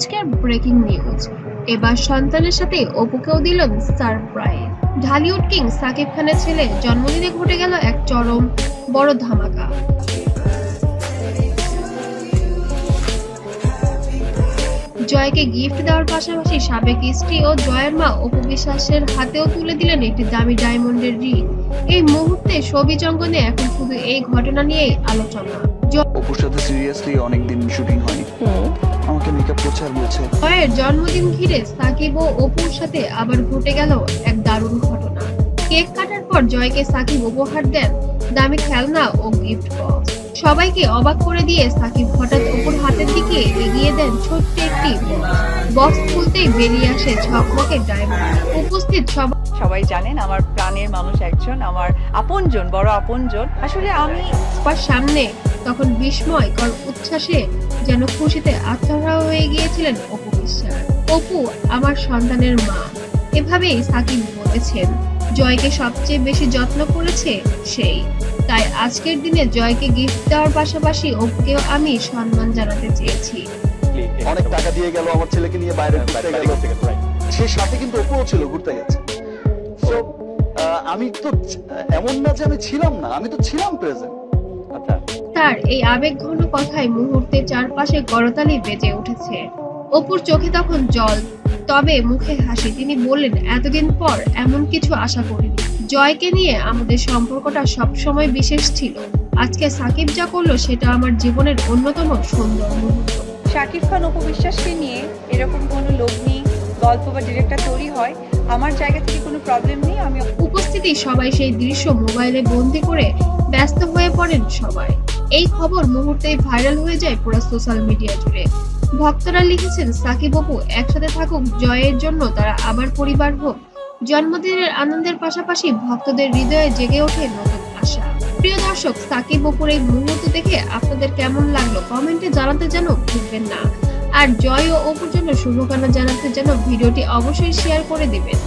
আজকের breaking news. এবার সন্তানের সাথে অপুকেও দিলেন সারপ্রাইজ। ঢালিউড কিং সাকিব খানের ছেলে জন্মদিনে ঘটে গেল এক চরম বড় ধামাকা। জয়কে গিফট দেওয়ার পাশাপাশি সাবেক স্ত্রী ও জয়ের মা অপু বিশ্বাসের হাতেও তুলে দিলেন একটি দামি ডায়মন্ডের রিং। এই মুহূর্তে ছবি জঙ্গনে এখন শুধু এই ঘটনা নিয়েই আলোচনা। অপুর সাথে সিরিয়াসলি অনেকদিন শুটিং হয়নি। আমাকে মেকআপ করছে আর বলছে জন্মদিন ঘিরে সাকিব ও অপুর সাথে আবার ঘটে গেল এক দারুণ ঘটনা। কেক কাটার পর জয়কে সাকিব উপহার দেন দামি খেলনা ও গিফট বক্স সবাইকে অবাক করে দিয়ে সাকিব হঠাৎ অপুর হাতের দিকে এগিয়ে দেন ছোট্ট একটি বক্স বক্স খুলতেই বেরিয়ে আসে ঝকমকে ডায়মন্ড উপস্থিত সবাই সবাই জানেন আমার প্রাণের মানুষ একজন আমার আপনজন বড় আপনজন। আসলে আমি সবার সামনে তখন বিস্ময়কর উচ্ছ্বাসে যেন খুশিতে আত্মহারা হয়ে গিয়েছিলেন অপু বিশ্বাস। অপু আমার সন্তানের মা। এভাবেই সাকিব বলেছেন জয়কে সবচেয়ে বেশি যত্ন করেছে সেই। তাই আজকের দিনে জয়কে গিফট দেওয়ার পাশাপাশি অপুকেও আমি সম্মান জানাতে চেয়েছি। অনেক টাকা দিয়ে গেল আমার ছেলেকে নিয়ে বাইরে ঘুরতে গেল। সে সাথে কিন্তু অপুও ছিল ঘুরতে গেছে। আমি তো এমন না যে আমি ছিলাম না আমি তো ছিলাম প্রেজেন্ট আচ্ছা। তার এই আবেগঘন কথায় মুহূর্তে চারপাশে করতালি বেজে উঠেছে। অপুর চোখে তখন জল তবে মুখে হাসি। তিনি বললেন এতদিন পর এমন কিছু আশা করিনি। জয়কে নিয়ে আমাদের সম্পর্কটা সবসময় বিশেষ ছিল। আজকে সাকিব যা করল সেটা আমার জীবনের অন্যতম সুন্দর মুহূর্ত। শাকিব খান উপবিশ্বাসকে নিয়ে এরকম কোনো লগ্নি গল্প বা ডিরেক্টর তৈরি হয়। আমার জায়গা থেকে কোনো প্রবলেম নেই আমি উপস্থিতি সবাই সেই দৃশ্য মোবাইলে বন্দি করে ব্যস্ত হয়ে পড়েন সবাই। এই খবর মুহূর্তেই ভাইরাল হয়ে যায় পুরো সোশ্যাল মিডিয়া জুড়ে। ভক্তরা লিখেছেন সাকিব অপু একসাথে থাকুক জয়ের জন্য তারা আবার পরিবার হোক। জন্মদিনের আনন্দের পাশাপাশি ভক্তদের হৃদয়ে জেগে ওঠে নতুন আশা। প্রিয় দর্শক, সাকিব অপুর এই মুহূর্ত দেখে আপনাদের কেমন লাগল কমেন্টে জানাতে যেন ভুলবেন না। আর জয় ও অপুর জন্য শুভকামনা জানাতে যেন ভিডিওটি অবশ্যই শেয়ার করে দিবেন।